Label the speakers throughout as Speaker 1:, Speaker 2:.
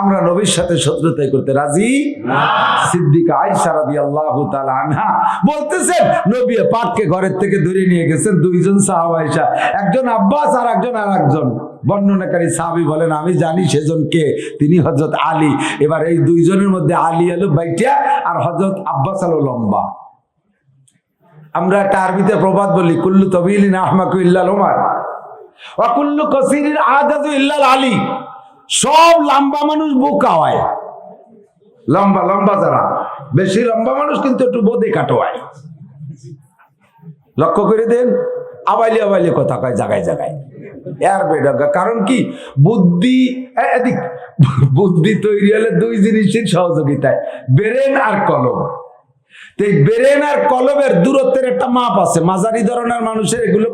Speaker 1: আমরা নবীর সাথে শত্রুতাই করতে রাজি? সিদ্দিকা আয়সা রাদিয়াল্লাহু তাআলা আনহা বলতেছেন নবী পাককে ঘরের থেকে ধরে নিয়ে গেছেন দুইজন সাহাবা আয়েশা একজন আব্বাস আর একজন আর একজন বর্ণনাকারী সাহাবী বলেন আমি জানি সেজন কে? তিনি হযরত আলী। এবার এই দুইজনের মধ্যে আলী আলো বাইটিয়া আর হযরত আব্বাস আলো লম্বা। আমরা একটা আরবিতে প্রবাদ বলি কুল্লু তবিলিন আহমাকু ইল্লাল ওমর ওয়া কুল্লু কসিরিন আদাজু ইল্লাল আলী। সব লম্বা মানুষ বোকা হয়। লম্বা লম্বা যারা। বেশি লম্বা মানুষ কিন্তু একটু বোধে কাটোয়ায় লক্ষ্য করে দেন, আবাইলে আবাইলে কথা কয় এর বেডগা কারণ কি? বুদ্ধি এদিক, বুদ্ধি তৈরি হলে দুই জিনিসের সহযোগিতায়, বেরেন আর কলম। তো এই বেরেন আর কলমের দূরত্বের একটা মাপ আছে। মাঝারি ধরনের মানুষের এগুলো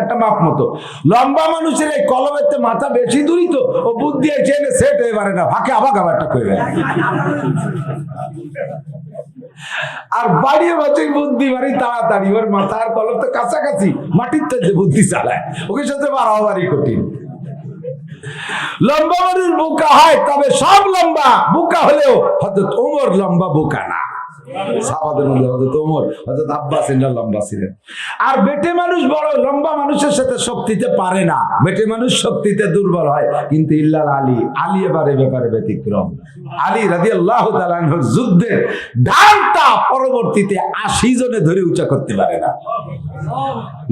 Speaker 1: একটা মাপ মতো। লম্বা মানুষের এই কলমের মাথা বেশি দূরই তো, ও বুদ্ধি চেনে সেট হয়ে পারে না, ফাঁকে আবার আবারটা করে আর বাড়িয়ে বাচ্চাই বুদ্ধি বাড়ি তাড়াতাড়ি, ওর মাথা আর কলম তো কাছাকাছি, মাটির তো যে বুদ্ধি চালায়, ওকে সাথে বাড়াবাড়ি কঠিন। লম্বা মানুষ বোকা হয়, তবে সব লম্বা, বোকা হলেও হজরত ওমর লম্বা বোকা না। সাহাবাদের মধ্যে হজরত ওমর হজরত আব্বাস লম্বা ছিলেন। আর বেটে মানুষ বড়, লম্বা মানুষের সাথে শক্তিতে পারে না। বেটে মানুষ শক্তিতে দুর্বল হয়, কিন্তু ইল্লাল আলী আলী এবারে ব্যাপারে ব্যতিক্রম। আলী রাজি আল্লাহ যুদ্ধের ঢালটা পরবর্তীতে আশি জনে ধরে উঁচা করতে পারে না।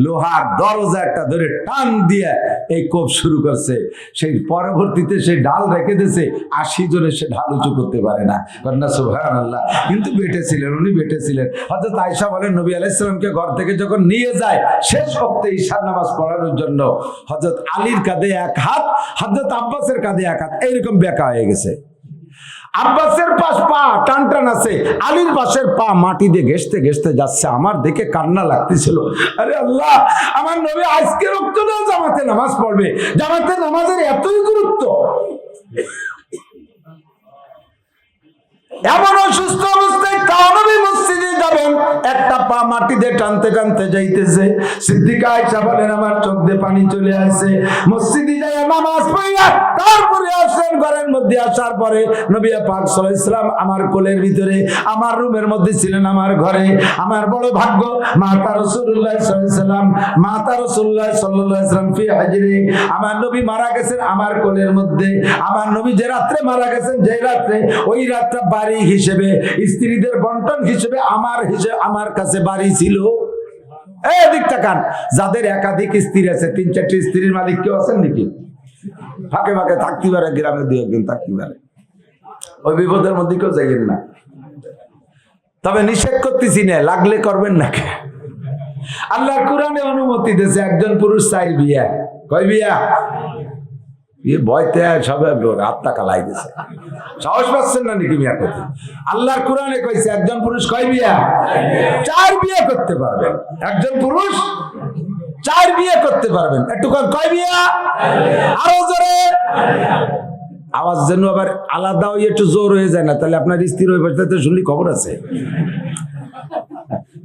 Speaker 1: লোহার দরজা একটা ধরে টান দিয়ে এই কোপ শুরু করছে। সেই পরবর্তীতে সে ঢাল রেখে দিয়েছে, আশি জনে সে ঢাল উঁচু করতে পারে না। কন্যা সুহান আল্লাহ কিন্তু বেটে ছিলেন, উনি বেটে ছিলেন। হয়তো আয়সা বলেন, নবী আলাইসালামকে ঘর থেকে যখন নিয়ে যায়, শেষ হপ্তে ঈশার নামাজ পড়ানোর জন্য হজরত আলীর কাঁধে এক হাত হজরত আব্বাসের কাঁধে এক হাত, এইরকম বেকা হয়ে গেছে। আব্বাসের পাশ পা টান টান আছে, আলীর পাশের পা মাটি দিয়ে ঘেসতে ঘেসতে যাচ্ছে, আমার দেখে কান্না লাগতেছিল। আরে আল্লাহ, আমার নবী আজকে রক্ত না জামাতে নামাজ পড়বে, জামাতে নামাজের এতই গুরুত্ব। এমন অসুস্থ একটা পা মাটিতে টানতে টানতে যাইতেছে। সিদ্দিকা আয়সা বলেন, আমার চোখ দিয়ে পানি চলে আসে মসজিদে যাই নামাজ পড়িয়া তারপরে আসেন, ঘরের মধ্যে আসার পরে নবী পাক সাল্লাল্লাহু আলাইহি সাল্লাম আমার কোলের ভিতরে, আমার রুমের মধ্যে ছিলেন আমার ঘরে। আমার বড় ভাগ্য, মাতা রাসূলুল্লাহ সাল্লাল্লাহু আলাইহি সাল্লাম, মাতা রাসূলুল্লাহ সাল্লাল্লাহু আলাইহি সাল্লাম ফি হাজরি। আমার নবী মারা গেছেন আমার কোলের মধ্যে। আমার নবী যে রাত্রে মারা গেছেন, যে রাত্রে, ওই রাতটা বাড়ি হিসেবে, স্ত্রীদের বন্টন হিসেবে, আমার হিসেবে আমার কাছে বাড়ি ছিল। এই দিক তাকান যাদের একাধিক স্ত্রী আছে, তিন চারটি স্ত্রীর মালিক কেউ আছেন নাকি? ফাঁকে ফাঁকে থাকতে পারে, গ্রামে দু একদিন থাকতে পারে। ওই বিপদের মধ্যে কেউ যাইবেন না। তবে নিষেধ করতেছি না, লাগলে করবেন না আল্লাহ কোরআনে অনুমতি দিয়েছে, একজন পুরুষ চাই বিয়া। কয় বিয়া? বিয়ে ভয়তে সবে আত্মা কালাই দিছে সাহস পাচ্ছেন না নাকি বিয়া করতে আল্লাহর কোরআনে কইছে, একজন পুরুষ কয় বিয়া? চার বিয়ে করতে পারবেন। একজন পুরুষ চার বিয়ে করতে পারবেন। একটু কয় বিয়া? আরও জোরে। আওয়াজ যেন আবার আলাদা হয়ে একটু জোর হয়ে যায় না, তাহলে আপনার স্ত্রী হয়ে বসে তো শুনলি খবর আছে।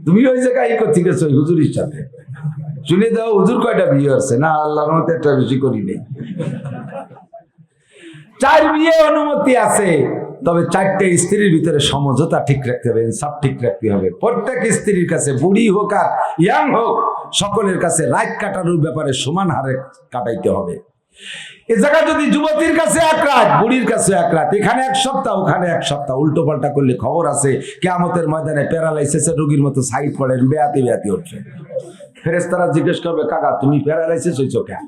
Speaker 1: তুমি ওই জায়গায় করতে গেছো, ওই হুজুরির সাথে? শুনে দাও, হুজুর কয়টা বিয়ে হচ্ছে? না, আল্লাহর মতো একটা বেশি করি নেই। চার বিয়ে অনুমতি আছে। তবে চারটে স্ত্রীর ভিতরে সমঝোতা ঠিক রাখতে হবে সব ঠিক রাখতে হবে। প্রত্যেক স্ত্রীর কাছে বুড়ি হোক আর ইয়াং হোক, সকলের কাছে রাত কাটানোর ব্যাপারে সমান হারে কাটাইতে হবে। এ জায়গা যদি যুবতীর কাছে এক রাত, বুড়ির কাছে এক রাত, এখানে এক সপ্তাহ, ওখানে এক সপ্তাহ উল্টো পাল্টা করলে খবর আছে, কেয়ামতের ময়দানে প্যারালাইসিসের রোগীর মতো সাইড পড়েন বেয়াতি বেয়াতি উঠছে ফেরেস্তারা জিজ্ঞেস করবে, কাকা, তুমি প্যারালাইসিস হয়েছো কেন?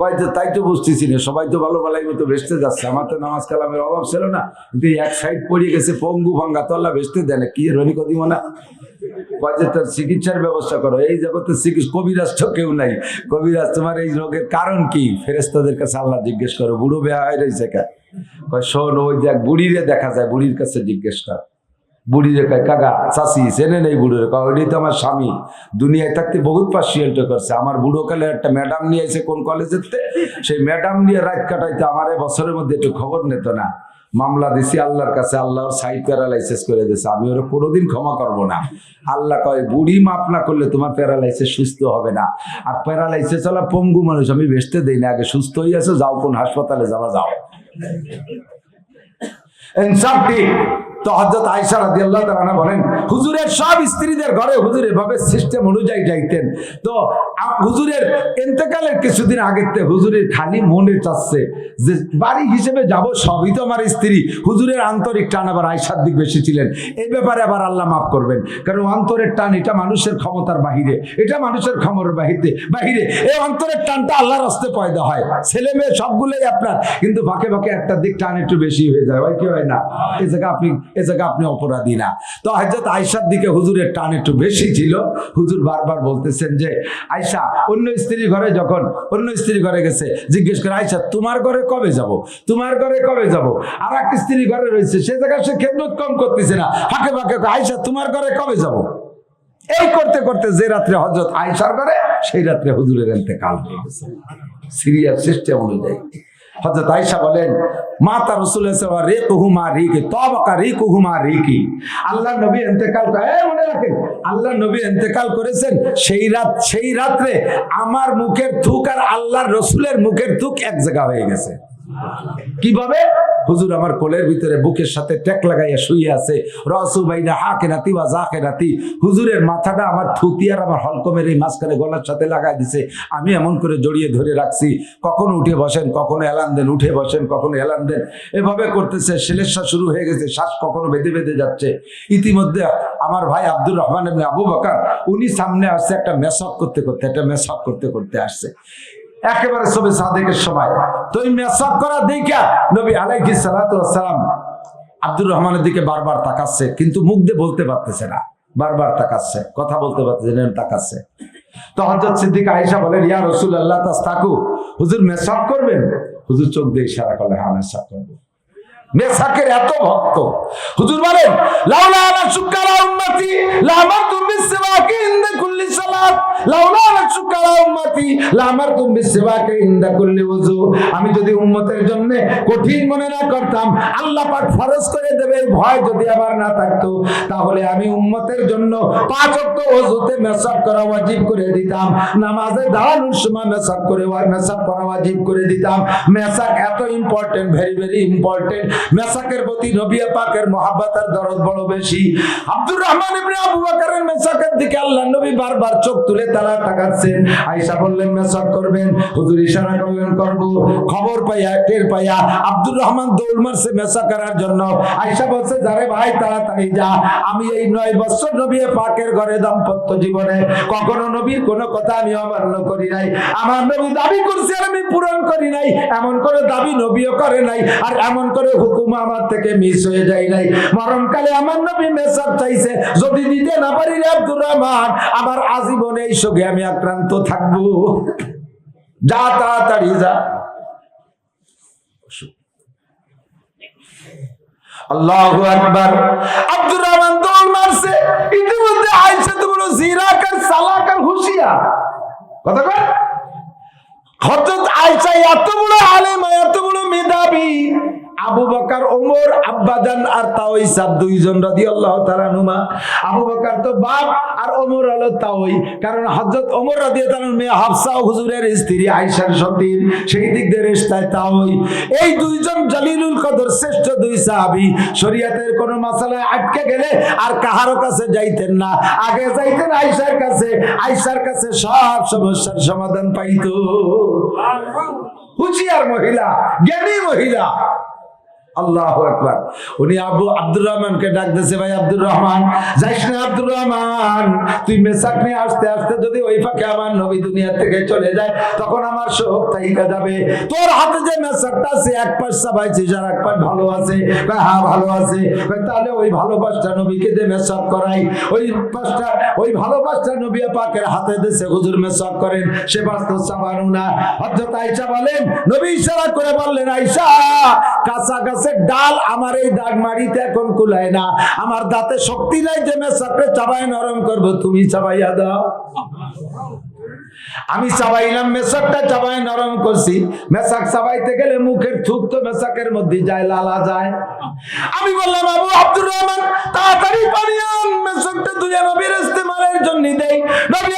Speaker 1: কয় তাই তো বুঝতেছি না, সবাই তো ভালো ভালাই মতো ভেসতে যাচ্ছে। আমার তো নামাজ কালামের অভাব ছিল না, কিন্তু এক সাইড পড়িয়ে গেছে, পঙ্গু ভাঙ্গা তো আল্লাহ ভেসতে দেয় না, কি রনি কদিম না? কয় তার চিকিৎসার ব্যবস্থা করো, এই জগতে চিকিৎসা কবিরাজ তো কেউ নাই। কবিরাজ, তোমার এই রোগের কারণ কি? ফেরেস্তাদের কাছে আল্লাহ জিজ্ঞেস করো, বুড়ো বেয়া হয়ে রয়েছে কে কয়, শোন, ওই দেখ, বুড়িরে দেখা যায়, বুড়ির কাছে জিজ্ঞেস কর। বুড়ি রে কাকা চাষি চেনে নেই বুড়ো রে। কয়, ওইটাই তো আমার স্বামী। দুনিয়ায় থাকতে বহুত পার্সিয়ালটা করছে। আমার বুড়ো কালে একটা ম্যাডাম নিয়ে এসে কোন কলেজেতে। সেই ম্যাডাম নিয়ে রাত কাটাইতে আমার বছরের মধ্যে একটু খবর নিত না। মামলা দিছি আল্লাহর কাছে, আল্লাহর সাইড প্যারালাইসিস করে দিয়েছে আমি ওরা কোনোদিন ক্ষমা করব না। আল্লাহ কয়, বুড়ি মাপ না করলে তোমার প্যারালাইসিস সুস্থ হবে না। আর প্যারালাইসিস হলো পঙ্গু মানুষ, আমি বেসতে দেই না। আগে সুস্থ হয়ে আছে যাও, কোন হাসপাতালে যাওয়া যাও। ইনসাফটি তো হজরত আয়সা রাদিয়াল্লাহু তাআলা বলেন, হুজুরের সব স্ত্রীদের ঘরে হুজুর এভাবে সিস্টেম অনুযায়ী যাইতেন। তো হুজুরের ইন্তেকালের কিছুদিন থেকে হুজুরের খালি মনে চাচ্ছে যে, বাড়ি হিসেবে যাব সবই তো আমার স্ত্রী। হুজুরের আন্তরিক টান আবার আয়সার দিক বেশি ছিলেন। এই ব্যাপারে আবার আল্লাহ মাফ করবেন। কারণ অন্তরের টান এটা মানুষের ক্ষমতার বাহিরে, এটা মানুষের ক্ষমতার বাহিরে বাহিরে। এই অন্তরের টানটা আল্লাহর হস্তে পয়দা হয়। ছেলে মেয়ে সবগুলোই আপনার। কিন্তু ফাঁকে ফাঁকে একটা দিক টান একটু বেশি হয়ে যায়। হয় কি হয় না? এ জায়গা আপনি এ জায়গা আপনি অপরাধী না। তো হজরত আয়সার দিকে হুজুরের টান একটু বেশি ছিল। হুজুর বারবার বলতেছেন যে আয়সা অন্য স্ত্রী ঘরে যখন, অন্য স্ত্রী ঘরে গেছে, জিজ্ঞেস করে আয়সা তোমার ঘরে কবে যাব? তোমার ঘরে কবে যাব? আর এক স্ত্রী ঘরে রয়েছে, সে জায়গায় সে খেদমত কম করতেছে না। ফাঁকে ফাঁকে আয়সা তোমার ঘরে কবে যাব? এই করতে করতে যে রাত্রে হজরত আয়সার করে সেই রাত্রে হুজুরের এতেকাল হয়ে গেছে। সিরিয়ার সিস্টেম অনুযায়ী। হজরত আয়সা বলেন মাতা রসুল রে কুহুমা রিকি, তবকা রি কুহুমা রিকি। আল্লাহ নবী এতেকাল মনে রাখেন আল্লাহ নবী এতেকাল করেছেন, সেই রাত, সেই রাত্রে আমার মুখের থুক আর আল্লাহর রসুলের মুখের থুক এক জায়গা হয়ে গেছে। কীভাবে? হুজুর আমার কোলের ভিতরে বুকের সাথে টেক লাগাইয়া শুয়ে আছে। রসু বাইনা হাকে নাতি বা জাকে নাতি হুজুরের মাথাটা আমার থুতি আর আমার হলকমের এই মাঝখানে গলার সাথে লাগাই দিছে। আমি এমন করে জড়িয়ে ধরে রাখছি। কখনো উঠে বসেন, কখনো এলান দেন, উঠে বসেন, কখনো এলান দেন। এভাবে করতেছে সেলেসা শুরু হয়ে গেছে, শ্বাস কখনো বেঁধে বেঁধে যাচ্ছে। ইতিমধ্যে আমার ভাই আব্দুর রহমান আবু বকার, উনি সামনে আসছে একটা মেসক করতে করতে, একটা মেসক করতে করতে আসছে। একেবারে সবে সাদেকের সময়। তো এই মেসাব করা দেখা। নবী আলাইকি সালাতাম আব্দুর রহমানের দিকে বারবার তাকাচ্ছে, কিন্তু মুখ দিয়ে বলতে পারতেছে না। বারবার তাকাচ্ছে, কথা বলতে পারতেছে না, তাকাচ্ছে। তো হজরত সিদ্দিক আয়েশা বলেন, ইয়া রসুল আল্লাহ তাস থাকু হুজুর মেসাব করবেন? হুজুর চোখ দিয়ে ইশারা করলে হ্যাঁ মেসাব করব। মেসাকের এত ভক্ত। হুজুর বলেন, লাউলা আনা লামারতু বিসওয়াকি ইনদা কুল্লি সালাত। লাউলা আনা লামারতু বিসওয়াকি ইনদা কুল্লি ওযু। আমি যদি উম্মতের জন্য কঠিন মনে না করতাম, আল্লাহ পাক ফরজ করে ভয় যদি আমার না থাকতো, তাহলে আমি উম্মতের জন্য পাঁচ ওয়াক্ত ওযুতে মেসাক করা ওয়াজিব করে দিতাম। নামাজে দাঁড়ানোর সময় করে মেসাক করা ওয়াজিব করে দিতাম। মেসাক এত ইম্পর্টেন্ট ভেরি ভেরি ইম্পর্টেন্ট মেসাকের প্রতি নবী পাকের মহাব্বত আর দরদ বড় বেশি। আব্দুর রহমান ইবনে আবু বকরের মেসাকের দিকে আল্লাহ নবী বারবার চোখ তুলে তারা তাকাচ্ছেন। আয়েশা বললেন, মেসাক করবেন? হুজুর ইশারা করলেন, করব। খবর পাইয়া, টের পাইয়া আব্দুর রহমান দৌড় মারছে মেসা করার জন্য। আয়েশা বলছে, যারে ভাই, তাড়াতাড়ি যা। আমি এই নয় বছর নবী পাকের ঘরে দাম্পত্য জীবনে কখনো নবীর কোনো কথা আমি অমান্য করি নাই। আমার নবী দাবি করছে আর আমি পূরণ করি নাই। এমন করে দাবি নবীও করে নাই। আর এমন করে হুকুম আমার থেকে মিস হয়ে যায় নাই। মরণকালে আমার নবী মেসাব চাইছে, যদি দিতে না পারি আব্দুর রহমান, আমার আজীবনে এই সঙ্গে আমি আক্রান্ত থাকব। যা তাড়াতাড়ি যা। আল্লাহু আকবার। আব্দুর রহমান আর হুশিয়ার। কথা কয়? হযরত আয়েশা এত আবু বকার ওমর আব্বাজান আর তাওই সাব দুইজন রাদিয়াল্লাহু তাআলা নুমা। আবু বকার তো বাপ আর ওমর হলো তাওই কারণ হযরত ওমর রাদিয়াল্লাহু তাআলার মেয়ে হাফসা হুজুরের স্ত্রী আয়েশার সতীন সেই দিক দিয়ে রিশতায় তাওই এই দুইজন জলিলুল কদর শ্রেষ্ঠ দুই সাহাবী। শরীয়তের কোন মাসালায় আটকে গেলে আর কাহারো কাছে যাইতেন না। আগে যাইতেন আয়েশার কাছে আইসার কাছে সব সমস্যার সমাধান পাইত। হুঁশিয়ার মহিলা জ্ঞানী মহিলা। আল্লাহ একবার উনি আবু আব্দুর রহমানকে ডাক ভাই আব্দুর রহমান, যাইস না আব্দুর রহমান? তুই মেসাক নিয়ে আসতে আসতে যদি ওই ফাঁকে আমার নবী দুনিয়া থেকে চলে যায়, তখন আমার শোক থাইকা যাবে। তোর হাতে যে মেসাকটা আছে, এক পাশ সাবাইছিস আর এক পাশ ভালো আছে। হ্যাঁ ভালো আছে। তাহলে ওই ভালো নবীকে দে মেসাক করাই। ওই পাশটা, ওই ভালো নবী পাকের হাতে দেশে হুজুর মেসাক করেন, সে পাশ তো না। হযরত আয়েশা বলেন, নবী ইশারা করে বললেন, আয়েশা, কাছাকাছি গাছের ডাল আমার এই দাগ মাড়িতে এখন কুলায় না। আমার দাঁতে শক্তি নাই যে মেসাকরে চাবাই নরম করব, তুমি চাবাইয়া দাও। আমি চাবাইলাম মেসাকটা চাবাই নরম করছি। মেসাক চাবাইতে গেলে মুখের থুক তো মেসাকের মধ্যে যায়, লালা যায়। আমি বললাম বাবু আব্দুর রহমান, তাড়াতাড়ি পানি আন মেসাকটা তুই নবীর ইস্তেমালের জন্য দেই নবী